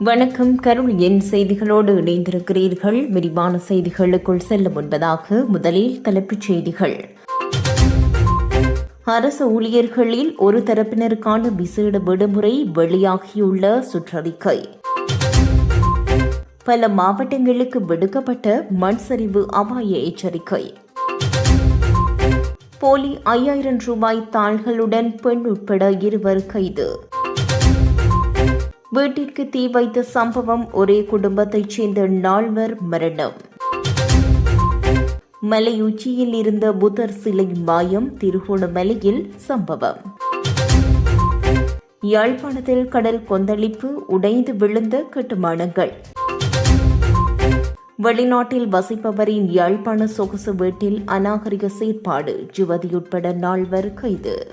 வணக்கம். கருள் என் செய்திகளோடு இணைந்திருக்கிறீர்கள். விரிவான செய்திகளுக்குள் செல்ல முன்பதாக முதலில் தலைப்புச் செய்திகள். அரசு ஊழியர்களில் ஒரு தரப்பினருக்கான விசேட விடுமுறை வெளியாகியுள்ள சுற்றறிக்கை. பல மாவட்டங்களுக்கு விடுக்கப்பட்ட மண் சரிவு அபாய எச்சரிக்கை. போலி ஐயாயிரம் ரூபாய் தாள்களுடன் பெண் உட்பட இருவர் கைது. வீட்டிற்கு தீ வைத்த சம்பவம் ஒரே குடும்பத்தைச் சேர்ந்த நால்வர் மரணம். மலையுச்சியில் இருந்த புத்தர் சிலை மாயம் திருகோணமலையில் சம்பவம். யாழ்ப்பாணத்தில் கடல் கொந்தளிப்பு உடைந்து விழுந்த கட்டுமானங்கள். வெளிநாட்டில் வசிப்பவரின் யாழ்ப்பாண சொகுசு வீட்டில் அநாகரிக செயற்பாடு ஜுவதி உட்பட நால்வர் கைது.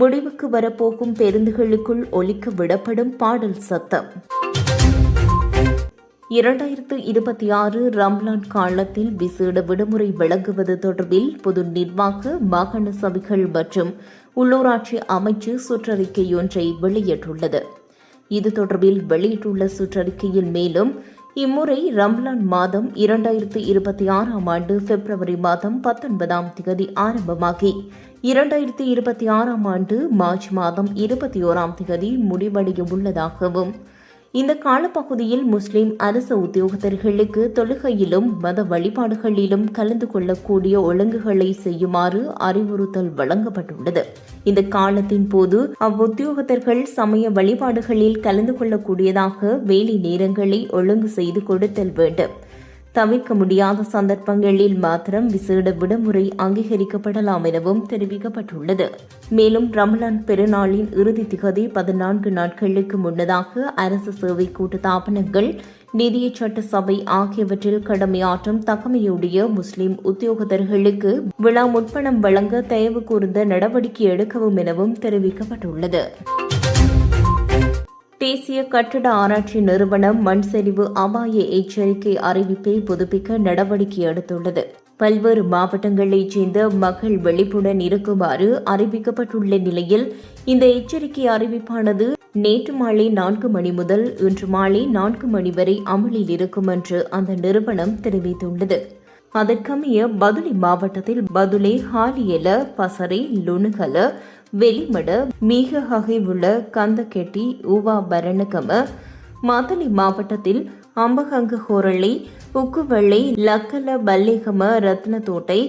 முடிவுக்கு வரப்போகும் பேருந்துகளுக்குள் ஒலிக்க விடப்படும் பாடல் சத்தம். இரண்டாயிரத்து இருபத்தி ஆறு ரம்லான் காலத்தில் விசேட விடுமுறை வழங்குவது தொடர்பில் பொது நிர்வாக மாகாண சபைகள் மற்றும் உள்ளூராட்சி அமைச்சு சுற்றறிக்கையொன்றை வெளியிட்டுள்ளது. இது தொடர்பில் வெளியிட்டுள்ள சுற்றறிக்கையில் மேலும் இம்முறை ரம்லான் மாதம் இரண்டாயிரத்து இருபத்தி ஆறாம் ஆண்டு பிப்ரவரி மாதம் பத்தொன்பதாம் தேதி ஆரம்பமாகி இரண்டாயிரத்தி இருபத்தி ஆறாம் ஆண்டு மார்ச் மாதம் இருபத்தி ஓராம் தேதி முடிவடைய உள்ளதாகவும் இந்த காலப்பகுதியில் முஸ்லிம் அரசு உத்தியோகத்தர்களுக்கு தொழுகையிலும் மத வழிபாடுகளிலும் கலந்து கொள்ளக்கூடிய ஒழுங்குகளை செய்யுமாறு அறிவுறுத்தல் வழங்கப்பட்டுள்ளது. இந்த காலத்தின் போது அவ்வுத்தியோகத்தர்கள் சமய வழிபாடுகளில் கலந்து கொள்ளக்கூடியதாக வேலை நேரங்களை ஒழுங்கு செய்து கொடுத்தல் வேண்டும். தவிர்க்க முடியாத சந்தர்ப்பங்களில் மாத்திரம் விசேட விடுமுறை அங்கீகரிக்கப்படலாம் எனவும் தெரிவிக்கப்பட்டுள்ளது. மேலும் ரமலான் பெருநாளின் இறுதி திகதி பதினான்கு நாட்களுக்கு முன்னதாக அரசு சேவை கூட்டுத்தாபனங்கள் நிதிய சட்ட சபை ஆகியவற்றில் கடமையாற்றும் தகமையுடைய முஸ்லிம் உத்தியோகத்தர்களுக்கு விழா முற்பணம் வழங்க தயவு கூர்ந்த நடவடிக்கை எடுக்கவும் எனவும் தெரிவிக்கப்பட்டுள்ளது. தேசிய கட்டட ஆராய்ச்சி நிறுவனம் மண் சரிவு அபாய எச்சரிக்கை அறிவிப்பை புதுப்பிக்க நடவடிக்கை எடுத்துள்ளது. பல்வேறு மாவட்டங்களைச் சேர்ந்த மக்கள் விழிப்புடன் இருக்குமாறு அறிவிக்கப்பட்டுள்ள நிலையில் இந்த எச்சரிக்கை அறிவிப்பானது நேற்று மாலை நான்கு மணி முதல் இன்று மாலை நான்கு மணி வரை அமலில் இருக்கும் என்று அந்த நிறுவனம் தெரிவித்துள்ளது. அதற்கமைய பதுளை மாவட்டத்தில் பதுளை ஹாலியல பசறை லுணுகல வெளிமட மிக உள்ள கந்தகெட்டி உவா பரணகம மாத்தளை மாவட்டத்தில் அம்பகங்க ஹோரளி உக்குவள்ளி லக்கல பல்லிகம ரத்னத்தோட்டை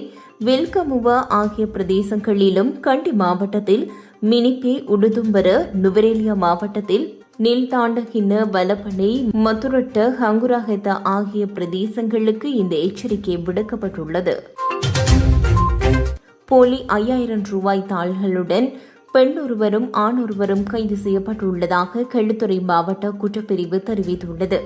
வெல்கமுவா ஆகிய பிரதேசங்களிலும் கண்டி மாவட்டத்தில் மினிப்பே உடுதும்பர நுவரேலியா மாவட்டத்தில் நீல்தாண்டகின வலப்பனை மதுரட்ட ஹங்குராஹெத்த ஆகிய பிரதேசங்களுக்கு இந்த எச்சரிக்கை விடுக்கப்பட்டுள்ளது. போலி ஐயாயிரம் ரூபாய் தாள்களுடன் பெண் ஒருவரும் ஆண் ஒருவரும் கைது செய்யப்பட்டுள்ளதாக கெழுத்துறை மாவட்ட குற்றப்பிரிவு தெரிவித்துள்ளது.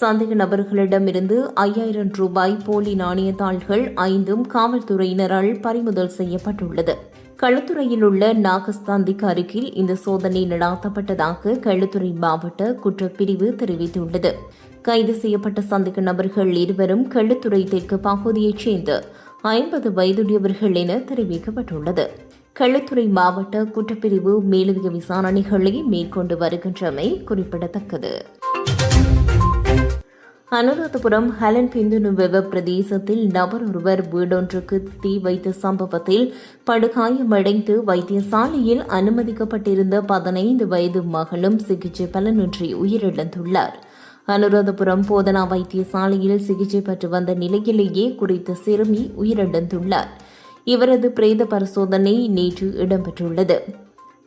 சந்தேக நபர்களிடமிருந்து ஐயாயிரம் ரூபாய் போலி நாணயத்தாள்கள் ஐந்தும் காவல்துறையினரால் பறிமுதல் செய்யப்பட்டுள்ளது. களுத்துறையில் உள்ள நாகஸ்தாந்திக்கு அருகில் இந்த சோதனை நடாத்தப்பட்டதாக களுத்துறை மாவட்ட குற்றப்பிரிவு தெரிவித்துள்ளது. கைது செய்யப்பட்ட சந்தேக நபர்கள் இருவரும் களுத்துறை தெற்கு பகுதியைச் சேர்ந்த ஐம்பது வயதுடையவர்கள் என தெரிவிக்கப்பட்டுள்ளது. களுத்துறை மாவட்ட குற்றப்பிரிவு மேலதிக விசாரணைகளை மேற்கொண்டு வருகின்றமை குறிப்பிடத்தக்கது. அனுராதபுரம் ஹலன் பிந்துனுவெவ பிரதேசத்தில் நபர் ஒருவர் வீடொன்றுக்கு தீ வைத்த சம்பவத்தில் படுகாயமடைந்து வைத்தியசாலையில் அனுமதிக்கப்பட்டிருந்த பதினைந்து வயது மகளும் சிகிச்சை பலனின்றி உயிரிழந்துள்ளார். அனுராதபுரம் போதனா வைத்தியசாலையில் சிகிச்சை பெற்று வந்த நிலையிலேயே குறித்த சிறுமி உயிரிழந்துள்ளார். இவரது பிரேத பரிசோதனை நேற்று இடம்பெற்றுள்ளது.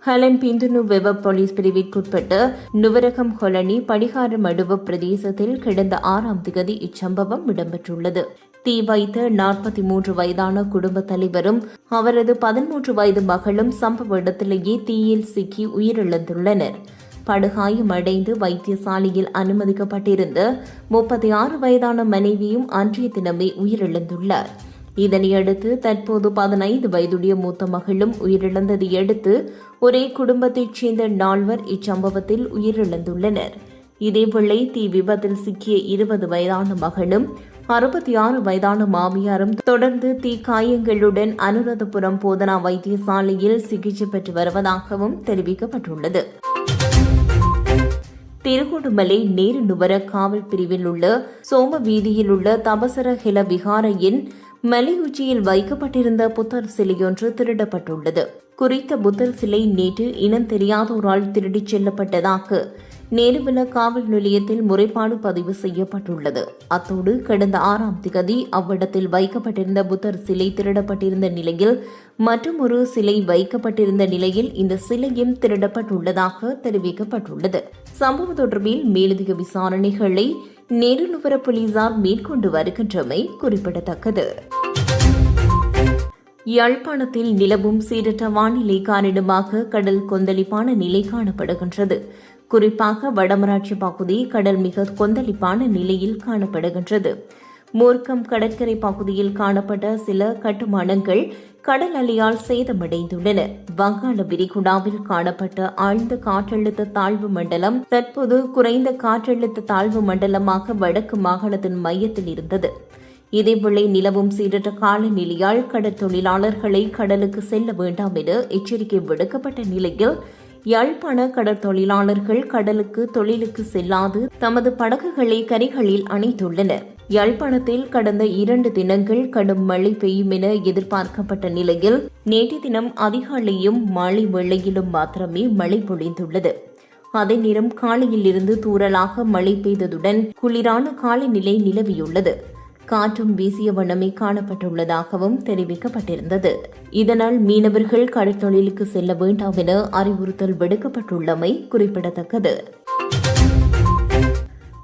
ஹலன் பிந்துனு வெவ போலீஸ் பிரிவிற்குட்பட்ட நுவரகம் ஹொலனி படிகார மடுவ பிரதேசத்தில் கடந்த ஆறாம் திகதி இச்சம்பவம் இடம்பெற்றுள்ளது. தீ வைத்த நாற்பத்தி மூன்று வயதான குடும்ப தலைவரும் அவரது பதிமூன்று வயது மகளும் சம்பவ இடத்திலேயே தீயில் சிக்கி உயிரிழந்துள்ளனர். படுகாயமடைந்து வைத்தியசாலையில் அனுமதிக்கப்பட்டிருந்த முப்பத்தி ஆறு வயதான மனைவியும் அன்றைய தினமே உயிரிழந்துள்ளார். இதனையடுத்து தற்போது பதினைந்து வயதுடைய மூத்த மகளும் உயிரிழந்ததை அடுத்து ஒரே குடும்பத்தைச் சேர்ந்த நால்வர் இச்சம்பவத்தில் உயிரிழந்துள்ளனர். இதேவேளை தீ விபத்தில் சிக்கிய இருபது வயதான மகளும் அறுபத்தி ஆறு வயதான மாமியாரும் தொடர்ந்து தீ காயங்களுடன் அனுராதபுரம் போதனா வைத்தியசாலையில் சிகிச்சை பெற்று வருவதாகவும் தெரிவிக்கப்பட்டுள்ளது. திருகோடுமலை நேரு நுவர காவல் பிரிவில் உள்ள சோம வீதியில் உள்ள தபசர ஹில விகாரையின் மலை உச்சியில் வைக்கப்பட்டிருந்த புத்தர் சிலையொன்று திருடப்பட்டுள்ளது. குறித்த புத்தர் சிலை நேற்று இனம் தெரியாதோரால் திருடிச் செல்லப்பட்டதாக நேருவில காவல் நிலையத்தில் முறைப்பாடு பதிவு செய்யப்பட்டுள்ளது. அத்தோடு கடந்த ஆறாம் திகதி அவ்விடத்தில் வைக்கப்பட்டிருந்த புத்தர் சிலை திருடப்பட்டிருந்த நிலையில் மற்றும் ஒரு சிலை வைக்கப்பட்டிருந்த நிலையில் இந்த சிலையும் திருடப்பட்டுள்ளதாக தெரிவிக்கப்பட்டுள்ளது. சம்பவம் தொடர்பில் மேலதிக விசாரணைகளை நேருநுவர போலீசார் மேற்கொண்டு வருகின்றமை குறிப்பிடத்தக்கது. யாழ்ப்பாணத்தில் நிலவும் சீரற்ற வானிலை காரணமாக கடல் கொந்தளிப்பான நிலை காணப்படுகின்றது. குறிப்பாக வடமராட்சி பகுதி கடல் மிக கொந்தளிப்பான நிலையில் காணப்படுகின்றது. மூர்க்கம் கடற்கரை பகுதியில் காணப்பட்ட சில கட்டுமானங்கள் கடல் அலையால் சேதமடைந்துள்ளன. வங்காள விரிகுடாவில் காணப்பட்ட ஆழ்ந்த காற்றழுத்த தாழ்வு மண்டலம் தற்போது குறைந்த காற்றழுத்த தாழ்வு மண்டலமாக வடக்கு மாகாணத்தின் மையத்தில் இருந்தது. இதேவேளை நிலவும் சீரற்ற காலநிலையால் கடற்தொழிலாளர்களை கடலுக்கு செல்ல வேண்டாம் என எச்சரிக்கை விடுக்கப்பட்ட நிலையில் யாழ்ப்பாண கடற்தொழிலாளர்கள் கடலுக்கு தொழிலுக்கு செல்லாது தமது படகுகளை கரைகளில் அணைத்துள்ளனர். யாழ்ப்பாணத்தில் கடந்த இரண்டு தினங்கள் கடும் மழை பெய்யும் என எதிர்பார்க்கப்பட்ட நிலையில் நேற்று தினம் அதிகாலையும் மாலை வேளையிலும் மாத்திரமே மழை பொழிந்துள்ளது. அதே நேரம் காலையில் இருந்து தூறலாக மழை பெய்ததுடன் குளிரான காலநிலை நிலவியுள்ளது. காற்றும் வீசிய வண்ணமே காணப்பட்டுள்ளதாகவும் தெரிவிக்கப்பட்டிருந்தது. இதனால் மீனவர்கள் கடற்தொழிலுக்கு செல்ல வேண்டாம் என அறிவுறுத்தல் விடுக்கப்பட்டுள்ளமை குறிப்பிடத்தக்கது.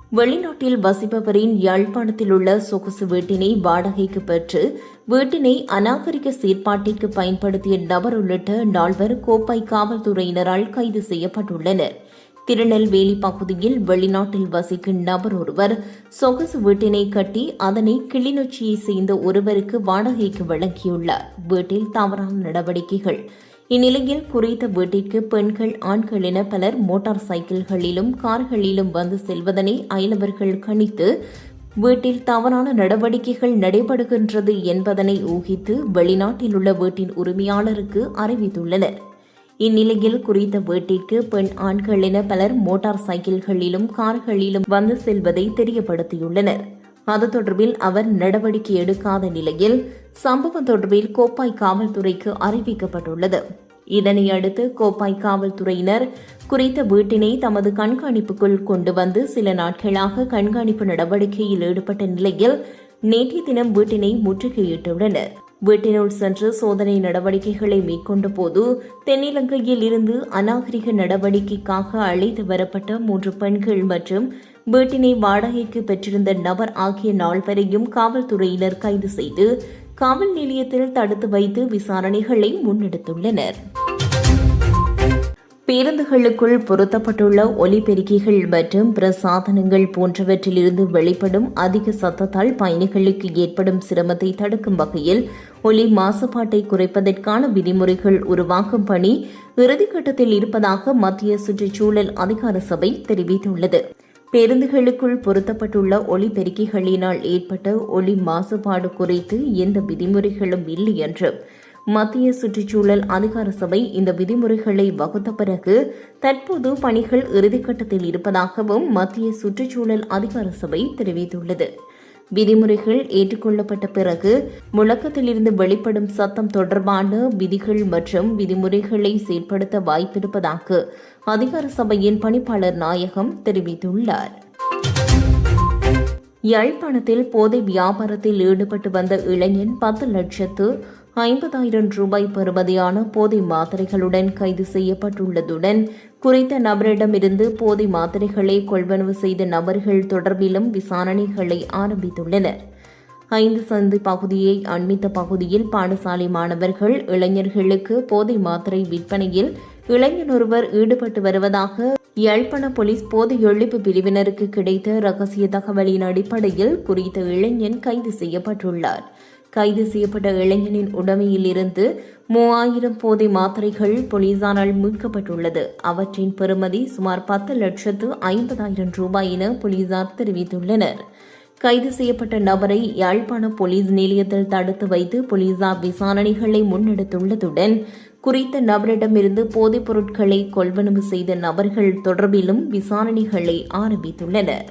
வெளிநாட்டில் வசிப்பவரின் யாழ்ப்பாணத்தில் உள்ள சொகுசு வீட்டினை வாடகைக்கு பெற்று வீட்டினை அநாகரிக செயற்பாட்டிற்கு பயன்படுத்திய நபர் உள்ளிட்ட நால்வர் கோப்பை காவல்துறையினரால் கைது செய்யப்பட்டுள்ளனர். திருநெல்வேலி பகுதியில் வெளிநாட்டில் வசிக்கும் நபர் ஒருவர் சொகுசு வீட்டினை கட்டி அதனை கிளிநொச்சியை சேர்ந்த ஒருவருக்கு வாடகைக்கு வழங்கியுள்ளார். வீட்டில் தவறான நடவடிக்கைகள். இந்நிலையில் குறித்த வீட்டிற்கு பெண்கள் ஆண்கள் என பலர் மோட்டார் சைக்கிள்களிலும் கார்களிலும் வந்து செல்வதனை அயலவர்கள் கணித்து வீட்டில் தவறான நடவடிக்கைகள் நடைபெறுகின்றது என்பதனை ஊகித்து வெளிநாட்டில் உள்ள வீட்டின் உரிமையாளருக்கு அறிவித்துள்ளனர். இந்நிலையில் குறித்த வீட்டிற்கு பெண் ஆண்கள் என பலர் மோட்டார் சைக்கிள்களிலும் கார்களிலும் வந்து செல்வதை தெரியப்படுத்தியுள்ளனர். அது தொடர்பில் அவர் நடவடிக்கை எடுக்காத நிலையில் சம்பவம் தொடர்பில் கோப்பாய் காவல்துறைக்கு அறிவிக்கப்பட்டுள்ளது. இதனை அடுத்து கோப்பாய் காவல்துறையினர் குறித்த வீட்டினை தமது கண்காணிப்புக்குள் கொண்டு வந்து சில நாட்களாக கண்காணிப்பு நடவடிக்கையில் ஈடுபட்ட நிலையில் நேற்றைய தினம் வீட்டினை முற்றுகையிட்டுள்ளனர். வீட்டினுள் சென்று சோதனை நடவடிக்கைகளை மேற்கொண்ட போது தென்னிலங்கையில் இருந்து அநாகரிக நடவடிக்கைக்காக அழைத்து வரப்பட்ட மூன்று பெண்கள் மற்றும் வீட்டினை வாடகைக்கு பெற்றிருந்த நபர் ஆகிய நால்வரையும் காவல்துறையினர் கைது செய்து காவல் நிலையத்தில் தடுத்து வைத்து விசாரணைகளை முன்னெடுத்துள்ளனர். பேருந்துகளுக்குள் பொருத்தப்பட்டுள்ள ஒலிபெருக்கிகள் மற்றும் பிரசாதனங்கள் போன்றவற்றிலிருந்து வெளிப்படும் அதிக சத்தத்தால் பயணிகளுக்கு ஏற்படும் சிரமத்தை தடுக்கும் வகையில் ஒலி மாசுபாட்டை குறைப்பதற்கான விதிமுறைகள் உருவாக்கும் பணி இறுதிக்கட்டத்தில் இருப்பதாக மத்திய சுற்றுச்சூழல் அதிகார சபை தெரிவித்துள்ளது. பேருந்துகளுக்குள் பொருத்தப்பட்டுள்ள ஒலிபெருக்கிகளினால் ஏற்பட்ட ஒலி மாசுபாடு குறித்து எந்த விதிமுறைகளும் இல்லை என்றும் மத்திய சுற்றுச்சூழல் அதிகார சபை இந்த விதிமுறைகளை வகுத்த பிறகு தற்போது பணிகள் இறுதிக்கட்டத்தில் இருப்பதாகவும் மத்திய சுற்றுச்சூழல் அதிகார சபை தெரிவித்துள்ளது. விதிமுறைகள் ஏற்றுக்கொள்ளப்பட்ட பிறகு முழக்கத்திலிருந்து வெளிப்படும் சத்தம் தொடர்பான விதிகள் மற்றும் விதிமுறைகளை செயற்படுத்த வாய்ப்பிருப்பதாக அதிகார சபையின் பணிப்பாளர் நாயகம் தெரிவித்துள்ளார். யாழ்ப்பாணத்தில் போதை வியாபாரத்தில் ஈடுபட்டு வந்த இளைஞன் பத்து லட்சத்து ஐம்பதாயிரம் ரூபாய் பெறுமதியான போதை மாத்திரைகளுடன் கைது செய்யப்பட்டுள்ளதுடன் குறித்த நபரிடமிருந்து போதை மாத்திரைகளை கொள்வனவு செய்த நபர்கள் தொடர்பிலும் விசாரணைகளை ஆரம்பித்துள்ளனர். ஐந்து சந்தி பகுதியை அண்மித்த பகுதியில் பாடசாலை மாணவர்கள் இளைஞர்களுக்கு போதை மாத்திரை விற்பனையில் இளைஞர் ஒருவர் ஈடுபட்டு வருவதாக யாழ்ப்பாண போலீஸ் போதை ஒழிப்பு பிரிவினருக்கு கிடைத்த ரகசிய தகவலின் அடிப்படையில் குறித்த இளைஞன் கைது செய்யப்பட்டுள்ளார். கைது செய்யப்பட்ட இளைஞனின் உடமையில் இருந்து மூவாயிரம் போதை மாத்திரைகள் போலீசாரால் மீட்கப்பட்டுள்ளது. அவற்றின் பெறுமதி சுமார் பத்து லட்சத்து ஐம்பதாயிரம் ரூபாய் என போலீசார் தெரிவித்துள்ளனர். கைது செய்யப்பட்ட நபரை யாழ்ப்பாண போலீஸ் நிலையத்தில் தடுத்து வைத்து போலீசார் விசாரணைகளை முன்னெடுத்துள்ளதுடன் குறித்த நபரிடமிருந்து போதைப் பொருட்களை கொள்வனவு செய்த நபர்கள் தொடர்பிலும் விசாரணைகளை ஆரம்பித்துள்ளனர்.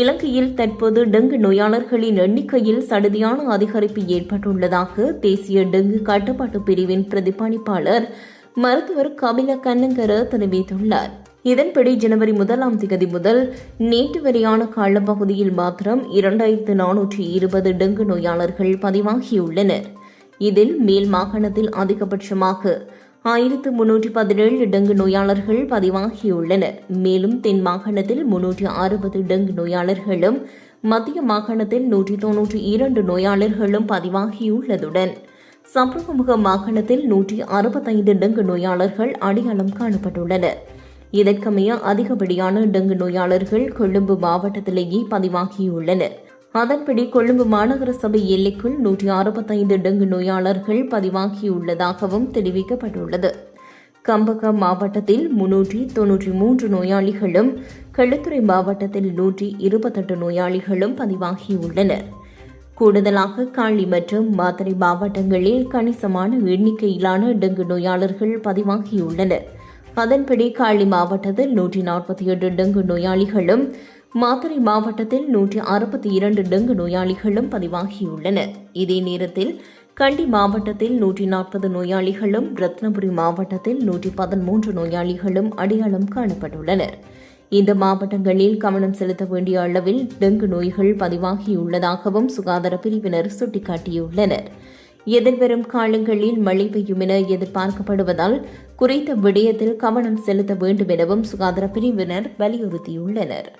இலங்கையில் தற்போது டெங்கு நோயாளர்களின் எண்ணிக்கையில் சடுதியான அதிகரிப்பு ஏற்பட்டுள்ளதாக தேசிய டெங்கு கட்டுப்பாட்டு பிரிவின் பிரதிபலிப்பாளர் மருத்துவர் கபில கண்ணங்கர தெரிவித்துள்ளார். இதன்படி ஜனவரி முதலாம் தேதி முதல் நேற்று வரையான காலப்பகுதியில் மாத்திரம் இரண்டாயிரத்து நானூற்றி இருபது டெங்கு நோயாளர்கள் பதிவாகியுள்ளனர். இதில் மேல் மாகாணத்தில் அதிகபட்சமாக ஆயிரத்து முன்னூற்றி பதினேழு டெங்கு நோயாளர்கள் பதிவாகியுள்ளனர். மேலும் தென் மாகாணத்தில் முன்னூற்றி அறுபது டெங்கு நோயாளர்களும் மத்திய மாகாணத்தில் நூற்றி தொன்னூற்றி இரண்டு நோயாளர்களும் பதிவாகியுள்ளதுடன் சம்பவமுக மாகாணத்தில் நூற்றி அறுபத்தைந்து டெங்கு நோயாளர்கள் அடையாளம் காணப்பட்டுள்ளனர். இதற்கமைய அதிகப்படியான டெங்கு நோயாளர்கள் கொழும்பு மாவட்டத்திலேயே பதிவாகியுள்ளனர். அதன்படி கொழும்பு மாநகர சபை எல்லைக்குள் நூற்றி அறுபத்தைந்து டெங்கு நோயாளர்கள் பதிவாகியுள்ளதாகவும் தெரிவிக்கப்பட்டுள்ளது. கம்பகம் மாவட்டத்தில் முன்னூற்றி தொன்னூற்றி மூன்று நோயாளிகளும் களுத்துறை மாவட்டத்தில் நூற்றி இருபத்தெட்டு நோயாளிகளும் பதிவாகியுள்ளனர். கூடுதலாக காளி மற்றும் மாத்தறை மாவட்டங்களில் கணிசமான எண்ணிக்கையிலான டெங்கு நோயாளர்கள் பதிவாகியுள்ளனர். அதன்படி காளி மாவட்டத்தில் நூற்றி நாற்பத்தி எட்டு டெங்கு நோயாளிகளும் மாத்தறை மாவட்டத்தில் நூற்றி அறுபத்தி இரண்டு டெங்கு நோயாளிகளும் பதிவாகியுள்ளனர் இதே நேரத்தில் கண்டி மாவட்டத்தில் நூற்றி நாற்பது நோயாளிகளும் ரத்னபுரி மாவட்டத்தில் நூற்றி பதிமூன்று நோயாளிகளும் அடையாளம் காணப்பட்டுள்ளனர். இந்த மாவட்டங்களில் கவனம் செலுத்த வேண்டிய அளவில் டெங்கு நோய்கள் பதிவாகியுள்ளதாகவும் சுகாதார பிரிவினர் சுட்டிக்காட்டியுள்ளனர். எதிர்வரும் காலங்களில் மழை பெய்யும் என எதிர்பார்க்கப்படுவதால் குறித்த விடயத்தில் கவனம் செலுத்த வேண்டும் எனவும் சுகாதார பிரிவினர் வலியுறுத்தியுள்ளனர்.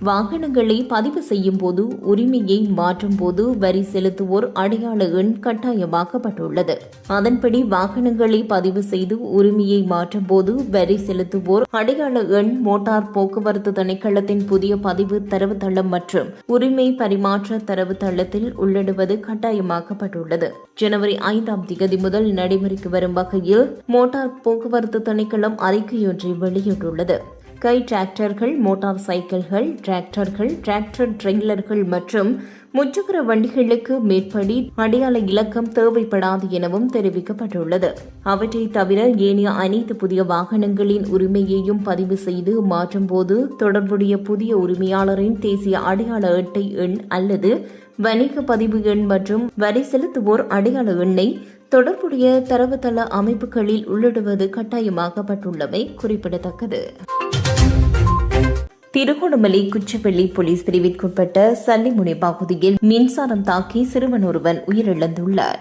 வாகனங்களை பதிவு செய்யும் போது உரிமையை மாற்றும் போது வரி செலுத்துவோர் அடையாள எண் கட்டாயமாக்கப்பட்டுள்ளது. அதன்படி வாகனங்களை பதிவு செய்து உரிமையை மாற்றும் போது வரி செலுத்துவோர் அடையாள எண் மோட்டார் போக்குவரத்து திணைக்களத்தின் புதிய பதிவு தரவுத்தளம் மற்றும் உரிமை பரிமாற்ற தரவுத்தளத்தில் உள்ளிடுவது கட்டாயமாக்கப்பட்டுள்ளது. ஜனவரி ஐந்தாம் திகதி முதல் நடைமுறைக்கு வரும் வகையில் மோட்டார் போக்குவரத்து திணைக்களம் அறிக்கையொன்றை வெளியிட்டுள்ளது. கை டிராக்டர்கள் மோட்டார் சைக்கிள்கள் டிராக்டர்கள் டிராக்டர் ட்ரெய்லர்கள் மற்றும் முச்சக்கர வண்டிகளுக்கு மேற்படி அடையாள இலக்கம் தேவைப்படாது எனவும் தெரிவிக்கப்பட்டுள்ளது. அவற்றை தவிர ஏனைய அனைத்து புதிய வாகனங்களின் உரிமையையும் பதிவு செய்து மாற்றும் போது தொடர்புடைய புதிய உரிமையாளரின் தேசிய அடையாள அட்டை எண் அல்லது வணிக பதிவு எண் மற்றும் வரி செலுத்துவோர் அடையாள எண்ணை தொடர்புடைய தரவுத்தள அமைப்புகளில் உள்ளிடுவது கட்டாயமாக்கப்பட்டுள்ளமை குறிப்பிடத்தக்கது. திருகோணமலை குச்சவெளி போலீஸ் பிரிவிற்குட்பட்ட சல்லிமுனை பகுதியில் மின்சாரம் தாக்கி சிறுவன் ஒருவன் உயிரிழந்துள்ளார்.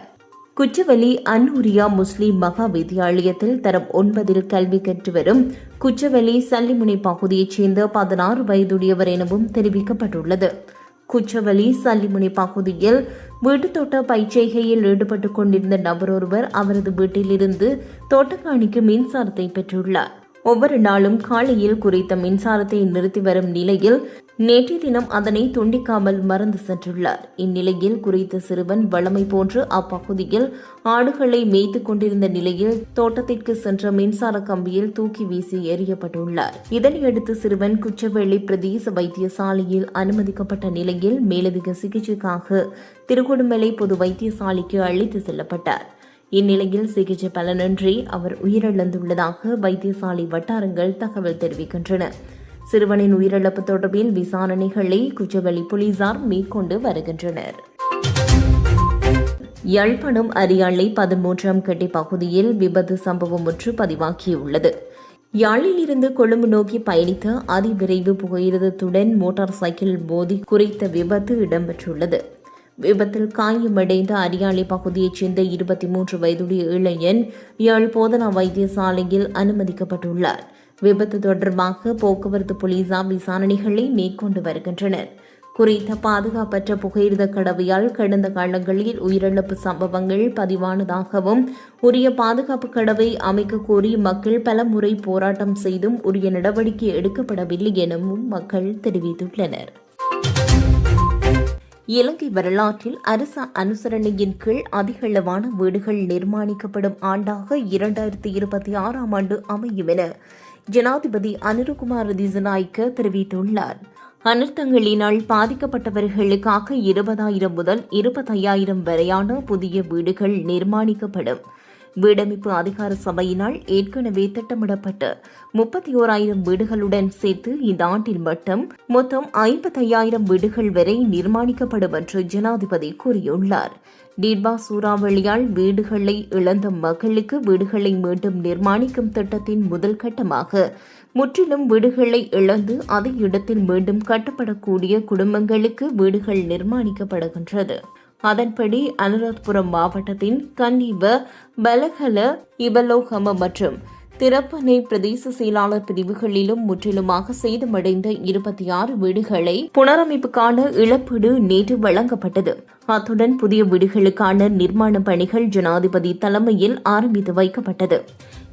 குச்சவெளி அன்னூரியா முஸ்லிம் மகா வித்தியாலயத்தில் தரம் ஒன்பதில் கல்வி கற்று வரும் குச்சவெளி சல்லிமுனை பகுதியைச் சேர்ந்த பதினாறு வயதுடையவர் எனவும் தெரிவிக்கப்பட்டுள்ளது. குச்சவெளி சல்லிமுனை பகுதியில் வீட்டு தோட்ட பயிற்சிகையில் ஈடுபட்டுக் கொண்டிருந்த நபர் ஒருவர் அவரது வீட்டிலிருந்து தோட்டக்காணிக்கு மின்சாரத்தை பெற்றுள்ளார். ஒவ்வொரு நாளும் காலையில் குறித்த மின்சாரத்தை நிறுத்தி வரும் நிலையில் நேற்றைய தினம் அதனை துண்டிக்காமல் மறந்து சென்றுள்ளார். இந்நிலையில் குறித்த சிறுவன் வளமை போன்று அப்பகுதியில் ஆடுகளை மேய்த்து கொண்டிருந்த நிலையில் தோட்டத்திற்கு சென்ற மின்சார கம்பியில் தூக்கி வீசி எறியப்பட்டுள்ளார். இதனையடுத்து சிறுவன் குச்சவெளி பிரதேச வைத்தியசாலையில் அனுமதிக்கப்பட்ட நிலையில் மேலதிக சிகிச்சைக்காக திருகொடுமலை பொது வைத்தியசாலைக்கு அழைத்து செல்லப்பட்டார். இந்நிலையில் சிகிச்சை பலனின்றி அவர் உயிரிழந்துள்ளதாக வைத்தியசாலை வட்டாரங்கள் தகவல் தெரிவிக்கின்றன. சிறுவனின் உயிரிழப்பு தொடர்பில் விசாரணைகளை குச்சவெளி போலீசார் மேற்கொண்டு வருகின்றனர். யாழ்ப்பாணம் அரியாலை பதிமூன்றாம் கட்டி பகுதியில் விபத்து சம்பவம் ஒன்று பதிவாகியுள்ளது. யாழில் இருந்து கொழும்பு நோக்கி பயணித்த அதிவிரைவு புகையிரதத்துடன் மோட்டார் சைக்கிள் மோதி குறித்த விபத்து இடம்பெற்றுள்ளது. விபத்தில் காயமடைந்த அரியாலை பகுதியைச் சேர்ந்த இருபத்தி மூன்று வயதுடைய இளைஞன் யாழ் போதனா வைத்தியசாலையில் அனுமதிக்கப்பட்டுள்ளார். விபத்து தொடர்பாக போக்குவரத்து போலீசார் விசாரணைகளை மேற்கொண்டு வருகின்றனர். குறித்த பாதுகாப்பற்ற புகையிரத கடவையால் கடந்த காலங்களில் உயிரிழப்பு சம்பவங்கள் பதிவானதாகவும் உரிய பாதுகாப்பு கடவை அமைக்க கோரி மக்கள் பல முறை போராட்டம் செய்தும் உரிய நடவடிக்கை எடுக்கப்படவில்லை எனவும் மக்கள் தெரிவித்துள்ளனர். இலங்கை வரலாற்றில் அரச அனுசரணையின் கீழ் அதிகளவான வீடுகள் நிர்மாணிக்கப்படும் ஆண்டாக இரண்டாயிரத்தி இருபத்தி ஆறாம் ஆண்டு அமையும் என ஜனாதிபதி அனுருகுமார் திசநாய்க்க தெரிவித்துள்ளார். அனர்த்தங்களினால் பாதிக்கப்பட்டவர்களுக்காக இருபதாயிரம் முதல் இருபத்தையாயிரம் வரையான புதிய வீடுகள் நிர்மாணிக்கப்படும். வீடமைப்பு அதிகார சபையினால் ஏற்கனவே திட்டமிடப்பட்ட முப்பத்தி ஓராயிரம் வீடுகளுடன் சேர்த்து இந்த ஆண்டில் மட்டும் மொத்தம் ஐம்பத்தையாயிரம் வீடுகள் வரை நிர்மாணிக்கப்படும் என்று ஜனாதிபதி கூறியுள்ளார். டீட்பா சூறாவளியால் வீடுகளை இழந்த மக்களுக்கு வீடுகளை மீண்டும் நிர்மாணிக்கும் திட்டத்தின் முதல் கட்டமாக முற்றிலும் வீடுகளை இழந்து அதே இடத்தில் மீண்டும் கட்டப்படக்கூடிய குடும்பங்களுக்கு வீடுகள் நிர்மாணிக்கப்படுகின்றது. அதன்படி அனுராத்புரம் மாவட்டத்தின் கன்னிவ பலகல இபலோகம மற்றும் திறப்பனை பிரதேச செயலாளர் பிரிவுகளிலும் முற்றிலுமாக சேதமடைந்த இருபத்தி ஆறு வீடுகளை புனரமைப்புக்கான இழப்பீடு நேற்று வழங்கப்பட்டது. அத்துடன் புதிய வீடுகளுக்கான நிர்மாண பணிகள் ஜனாதிபதி தலைமையில் ஆரம்பித்து வைக்கப்பட்டது.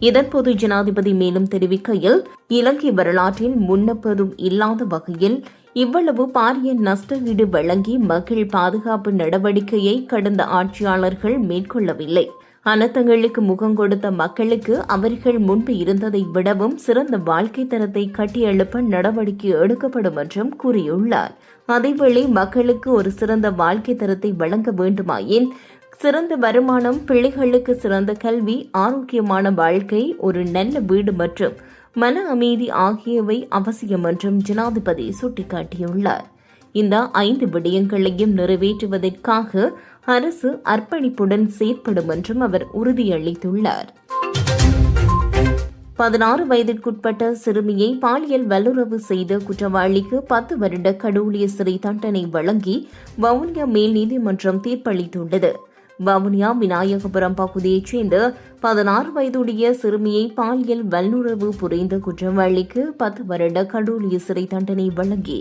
இதன்போது ஜனாதிபதி மேலும் தெரிவிக்கையில் இலங்கை வரலாற்றில் முன்னப்பதும் இல்லாத வகையில் இவ்வளவு பாரிய நஷ்டஈடு வழங்கி மக்கள் பாதுகாப்பு நடவடிக்கையை கடந்த ஆட்சியாளர்கள் மேற்கொள்ளவில்லை. அனர்த்தங்களுக்கு முகம் கொடுத்த மக்களுக்கு அவர்கள் முன்பு இருந்ததை விடவும் சிறந்த வாழ்க்கை தரத்தை கட்டியெழுப்ப நடவடிக்கை எடுக்கப்படும் என்றும் கூறியுள்ளார். அதேவேளை மக்களுக்கு ஒரு சிறந்த வாழ்க்கை தரத்தை வழங்க வேண்டுமாயின் சிறந்த வருமானம் பிள்ளைகளுக்கு சிறந்த கல்வி ஆரோக்கியமான வாழ்க்கை ஒரு நல்ல வீடு மற்றும் மன அமைதி ஆகியவை அவசியம் என்றும் ஜனாதிபதி சுட்டிக்காட்டியுள்ளார். இந்த ஐந்து விடயங்களையும் நிறைவேற்றுவதற்காக அரசு அர்ப்பணிப்புடன் செயற்படும் என்றும் அவர் உறுதியளித்துள்ளார். பதினாறு வயதிற்குட்பட்ட சிறுமியை பாலியல் வல்லுறவு செய்த குற்றவாளிக்கு பத்து வருட கடூழிய சிறை தண்டனை வழங்கி வவுனியா மேல் நீதிமன்றம் தீர்ப்பளித்துள்ளது. வவுனியா விநாயகபுரம் பகுதியைச் சேர்ந்த பதினாறு வயதுடைய சிறுமியை பாலியல் வல்லுறவு புரிந்த குற்றவாளிக்கு பத்து வருட கடூழிய சிறை தண்டனை வழங்கி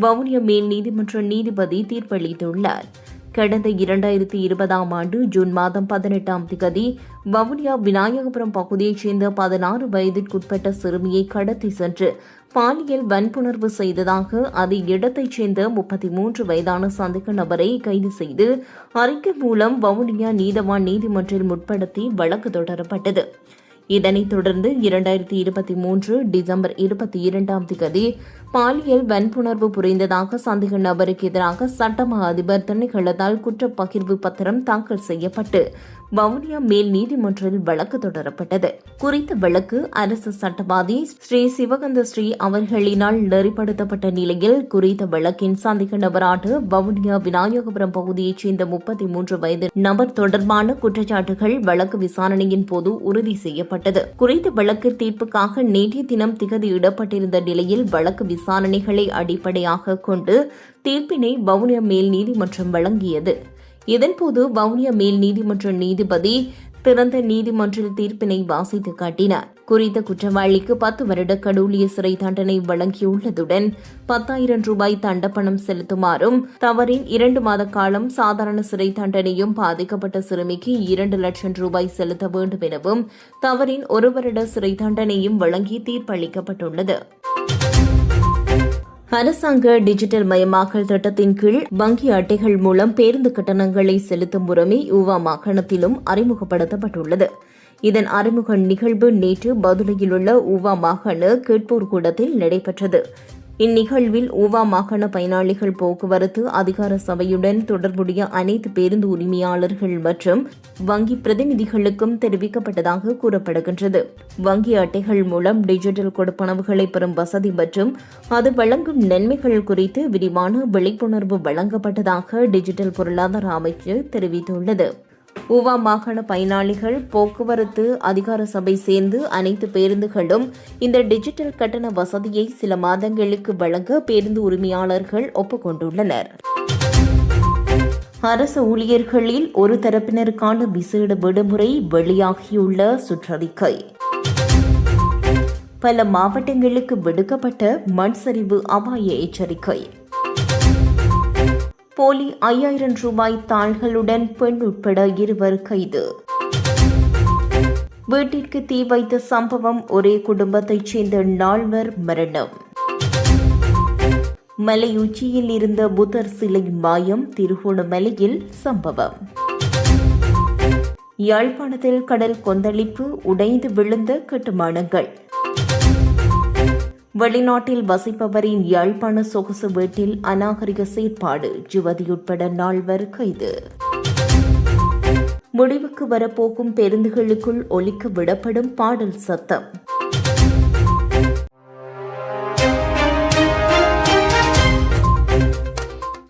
வவுனியா மேல் நீதிமன்ற நீதிபதி தீர்ப்பளித்துள்ளார். கடந்த இரண்டாயிரத்தி இருபதாம் ஆண்டு ஜூன் மாதம் பதினெட்டாம் திகதி வவுனியா விநாயகபுரம் பகுதியைச் சேர்ந்த பதினாறு வயதிற்குட்பட்ட சிறுமியை கடத்தி சென்று பாலியல் வன்புணர்வு செய்ததாக அதே இடத்தைச் சேர்ந்த முப்பத்தி மூன்று வயதான சந்தேக நபரை கைது செய்து அறிக்கை மூலம் வவுனியா நீதவான் நீதிமன்றில் முற்படுத்தி வழக்கு தொடரப்பட்டது. இதனைத் தொடர்ந்து இரண்டாயிரத்தி இருபத்தி மூன்று டிசம்பர் இருபத்தி இரண்டாம் தேதி பாலியல் வன்புணர்வு புரிந்ததாக சந்தேக நபருக்கு எதிராக சட்டமா அதிபர் திணைக்களத்தால் குற்றப்பகிர்வு பத்திரம் தாக்கல் செய்யப்பட்டு வவுனியா மேல் நீதிமன்றில் வழக்கு தொடரப்பட்டது. குறித்த வழக்கு அரசு சட்டவாதி ஸ்ரீ சிவகந்த ஸ்ரீ அவர்களினால் நெறிப்படுத்தப்பட்ட நிலையில் குறித்த வழக்கின் சந்தேக நபரான வவுனியா விநாயகபுரம் பகுதியைச் சேர்ந்த முப்பத்தி மூன்று வயது நபர் தொடர்பான குற்றச்சாட்டுகள் வழக்கு விசாரணையின் போது உறுதி செய்யப்பட்டது. குறித்த வழக்கு தீர்ப்புக்காக நேற்றைய தினம் திகதியிடப்பட்டிருந்த நிலையில் வழக்கு விசாரணைகளை அடிப்படையாக கொண்டு தீர்ப்பினை வவுனியா மேல் நீதிமன்றம் வழங்கியது. இதன்போது வவுனியா மேல் நீதிமன்ற நீதிபதி திறந்த நீதிமன்றில் தீர்ப்பினை வாசித்து காட்டினார். குறித்த குற்றவாளிக்கு பத்து வருட கடூழிய சிறை தண்டனை வழங்கியுள்ளதுடன் பத்தாயிரம் ரூபாய் தண்டப்பணம் செலுத்துமாறும் தவறின் இரண்டு மாத காலம் சாதாரண சிறை தண்டனையும் பாதிக்கப்பட்ட சிறுமிக்கு இரண்டு லட்சம் ரூபாய் செலுத்த வேண்டும் எனவும் தவறின் ஒரு வருட சிறை தண்டனையும் வழங்கி தீர்ப்பளிக்கப்பட்டுள்ளது. அரசாங்க டிஜிட்டல் மயமாக்கல் திட்டத்தின் கீழ் வங்கி அட்டைகள் மூலம் பேருந்து கட்டணங்களை செலுத்தும் முறைமை ஊவா மாகாணத்திலும் அறிமுகப்படுத்தப்பட்டுள்ளது. இதன் அறிமுக நிகழ்வு நேற்று பதுளையில் உள்ள ஊவா மாகாண கேட்போர் கூடத்தில் நடைபெற்றது. இந்நிகழ்வில் ஊவா மாகாண பயனாளிகள் போக்குவரத்து அதிகார சபையுடன் தொடர்புடைய அனைத்து பேருந்து உரிமையாளர்கள் மற்றும் வங்கி பிரதிநிதிகளுக்கும் தெரிவிக்கப்பட்டதாக கூறப்படுகின்றது. வங்கி அட்டைகள் மூலம் டிஜிட்டல் கொடுப்பனவுகளை பெறும் வசதி மற்றும் அது வழங்கும் நன்மைகள் குறித்து விரிவான விழிப்புணர்வு வழங்கப்பட்டதாக டிஜிட்டல் பொருளாதார அமைச்சு தெரிவித்துள்ளது. ஊவா மாகாண பயனாளிகள் போக்குவரத்து அதிகார சபை சேர்ந்து அனைத்து பேருந்துகளும் இந்த டிஜிட்டல் கட்டண வசதியை சில மாதங்களுக்கு வழங்க பேருந்து உரிமையாளர்கள் ஒப்புக்கொண்டுள்ளனர். அரசு ஊழியர்களில் ஒரு தரப்பினருக்கான விசேட விடுமுறை வெளியாகியுள்ள சுற்றறிக்கை. பல மாவட்டங்களுக்கு விடுக்கப்பட்ட மண் சரிவு அபாய எச்சரிக்கை. போலி ஐயாயிரம் ரூபாய் தாள்களுடன் பெண் உட்பட இருவர் கைது. வீட்டிற்கு தீ வைத்த சம்பவம் ஒரே குடும்பத்தைச் சேர்ந்த நால்வர் மரணம். மலை உச்சியில் இருந்த புதர் சிலை மாயம் திருகோணமலையில் சம்பவம். யாழ்ப்பாணத்தில் கடல் கொந்தளிப்பு உடைந்து விழுந்த கட்டுமானங்கள். வெளிநாட்டில் வசிப்பவரின் யாழ்ப்பாண சொகுசு வீட்டில் அநாகரிக செயற்பாடு யுவதி உட்பட நால்வர் கைது. முடிவுக்கு வரப்போகும் பேருந்துகளுக்குள் ஒலிக்க விடப்படும் பாடல் சத்தம்.